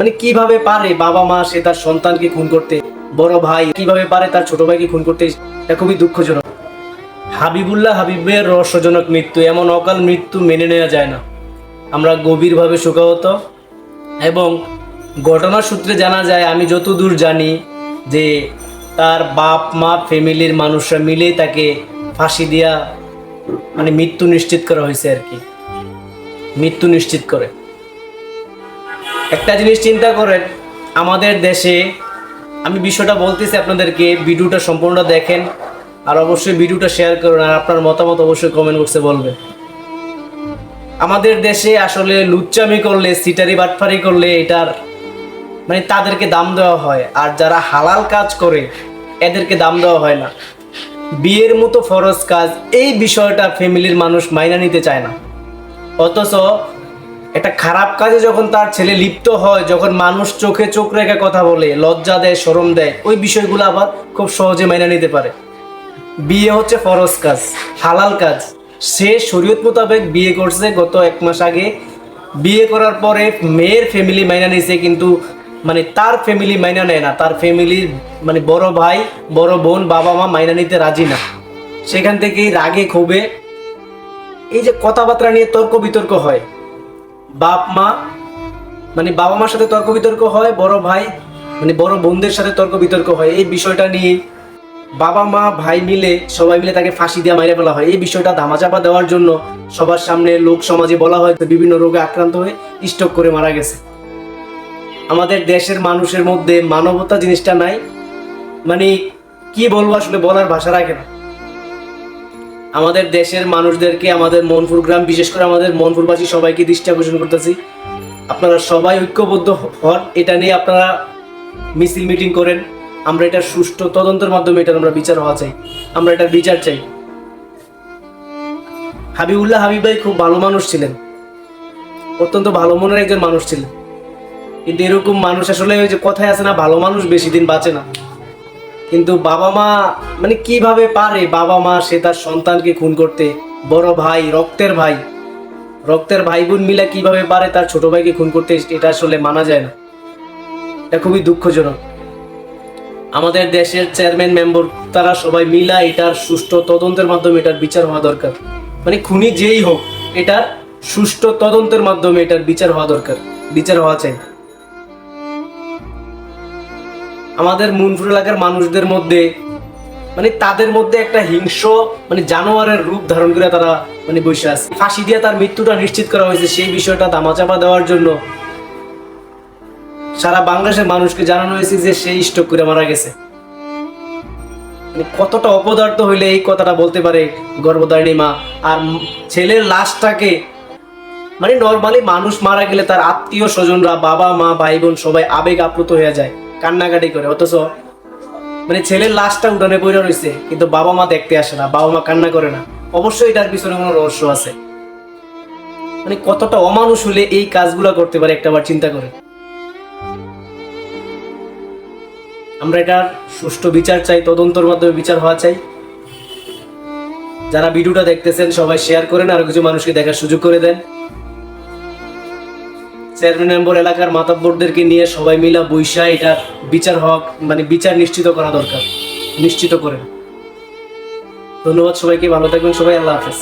মানে কীভাবে পারে বাবা মা সে তার সন্তানকে খুন করতে? বড় ভাই, কীভাবে পারে তার ছোট ভাইকে খুন করতে? এটা খুবই দুঃখজনক। হাবিবুল্লাহ হাবিবের রহস্যজনক মৃত্যু, এমন অকাল মৃত্যু মেনে নেওয়া যায় না। আমরা গভীরভাবে শোকাহত এবং ঘটনার সূত্রে জানা যায়, আমি যতদূর জানি যে তার বাপ মা, ফ্যামিলির মানুষরা মিলেই তাকে ফাঁসি দিয়া মানে মৃত্যু নিশ্চিত করা হয়েছে আর কি। মৃত্যু নিশ্চিত করে। একটা জিনিস চিন্তা করেন, আমাদের দেশে, আমি বিষয়টা বলতেছি আপনাদেরকে, ভিডিওটা সম্পূর্ণ দেখেন, আর অবশ্যই ভিডিওটা শেয়ার করুন, আর আপনার মতামত অবশ্যই কমেন্ট বক্সে বলবেন। আমাদের দেশে আসলে লুচ্চামি করলে, সিটারি বাটফারি করলে এটার মানে তাদেরকে দাম দেওয়া হয়, আর যারা হালাল কাজ করে, এদেরকে দাম দেওয়া হয় না। বিয়ের মতো ফরজ কাজ, এই বিষয়টা ফ্যামিলির মানুষ মাইনা নিতে চায় না। অথচ একটা খারাপ কাজে যখন তার ছেলে লিপ্ত হয়, যখন মানুষ চোখে চোখ রেখে কথা বলে, লজ্জা দেয়, শরম দেয়, ওই বিষয়গুলো আবার খুব সহজে মাইনা নিতে পারে। বিয়ে হচ্ছে ফরজ কাজ, হালাল কাজ। সে শরীয়ত মোতাবেক বিয়ে করছে গত এক মাস আগে। বিয়ে করার পরে মেয়ের ফ্যামিলি মাইনা নিছে, কিন্তু মানে তার ফ্যামিলি মাইনা নেয় না। তার ফ্যামিলির মানে বড় ভাই, বড় বোন, বাবা মা মাইনা নিতে রাজি না। সেখান থেকেই রাগে ক্ষোভে এই যে কথাবার্তা নিয়ে তর্ক বিতর্ক হয়। বাপ, মা মানে বাবা মার সাথে তর্ক বিতর্ক হয়, বড় ভাই মানে বড় বোনদের সাথে তর্ক বিতর্ক হয়। এই বিষয়টা নিয়ে বাবা, মা, ভাই মিলে, সবাই মিলে তাকে ফাঁসি দিয়ে মাইরে ফেলা হয়। এই বিষয়টা ধামাচাপা দেওয়ার জন্য সবার সামনে লোক সমাজে বলা হয় বিভিন্ন রোগে আক্রান্ত হয়ে স্টক করে মারা গেছে। আমাদের দেশের মানুষের মধ্যে মানবতা জিনিসটা নাই। মানে কি বলব আসলে বলার ভাষা রাখে না। আমাদের দেশের মানুষদেরকে আমাদের মনপুর গ্রাম, বিশেষ করে আমাদের মনপুরবাসী সবাইকে দৃষ্টি আকর্ষণ করতেছি। আপনারা সবাই ঐক্যবদ্ধ হন, এটা নিয়ে আপনারা মিছিল মিটিং করেন। আমরা এটা সুষ্ঠু তদন্তের মাধ্যমে এটা আমরা বিচার হওয়া চাই। আমরা এটার বিচার চাই। হাবিবুল্লাহ হাবিব ভাই খুব ভালো মানুষ ছিলেন। অত্যন্ত ভালো মনের একজন মানুষ ছিলেন। কিন্তু এরকম মানুষ আসলে ওই যে কথায় আছে না, ভালো মানুষ বেশি দিন বাঁচে না। কিন্তু বাবা মা মানে কীভাবে পারে বাবা মা সে তার সন্তানকে খুন করতে? বড় ভাই, রক্তের ভাই। রক্তের ভাই বোন মিলে কীভাবে পারে তার ছোট ভাইকে খুন করতে এটা আসলে মানা যায় না। এটা খুবই দুঃখজনক। আমাদের দেশের চেয়ারম্যান, মেম্বার তারা সবাই মিলা এটার সুষ্ঠু তদন্তের মাধ্যমে এটার বিচার হওয়া দরকার। মানে খুনি যেই হোক, এটার সুষ্ঠু তদন্তের মাধ্যমে এটার বিচার হওয়া দরকার। বিচার হওয়া চাই আমাদের মুনফুর এলাকার মানুষদের মধ্যে মানে তাদের মধ্যে একটা হিংস্র মানে জানোয়ারের রূপ ধারণ করে তারা মানে বসে আছে। ফাঁসি দিয়ে তার মৃত্যুটা নিশ্চিত করা হয়েছে, সেই বিষয়টা দামাচাপা দেওয়ার জন্য। সারা বাংলাদেশের মানুষকে জানানো হয়েছে যে সেই স্ট্রোক করে মারা গেছে। মানে কতটা অপদার্থ হইলে এই কথাটা বলতে পারে গর্ভধারিণী মা। আর ছেলের লাশটাকে মানে নর্মালি মানুষ মারা গেলে তার আত্মীয় স্বজনরা, বাবা, মা, ভাই, বোন সবাই আবেগ আপ্লুত হয়ে যায়। কান্নাকাটি করে, অথচ মানে ছেলের লাশটা উঠানে পড়ে রয়েছে, কিন্তু বাবা মা দেখতে আসে না, বাবা মা কান্না করে না। অবশ্যই এটার পিছনে কোনো রহস্য আছে। মানে কতটা অমানুষ হলে এই কাজগুলো করতে পারে, একটা বার চিন্তা করে। আমরা এটার সুষ্ঠু বিচার চাই, তদন্তর মাধ্যমে বিচার হওয়া চাই। যারা ভিডিওটা দেখতেছেন, সবাই শেয়ার করেন, আর কিছু মানুষকে দেখার সুযোগ করে দেন। চেয়ারম্যান মেম্বার এলাকার মাতাব্বরদেরকে নিয়ে সবাই মিলা বৈশা এটা বিচার হক মানে বিচার নিশ্চিত করা দরকার, নিশ্চিত করেন ধন্যবাদ সবাইকে, ভালো থাকবেন সবাই, আল্লাহ হাফেজ।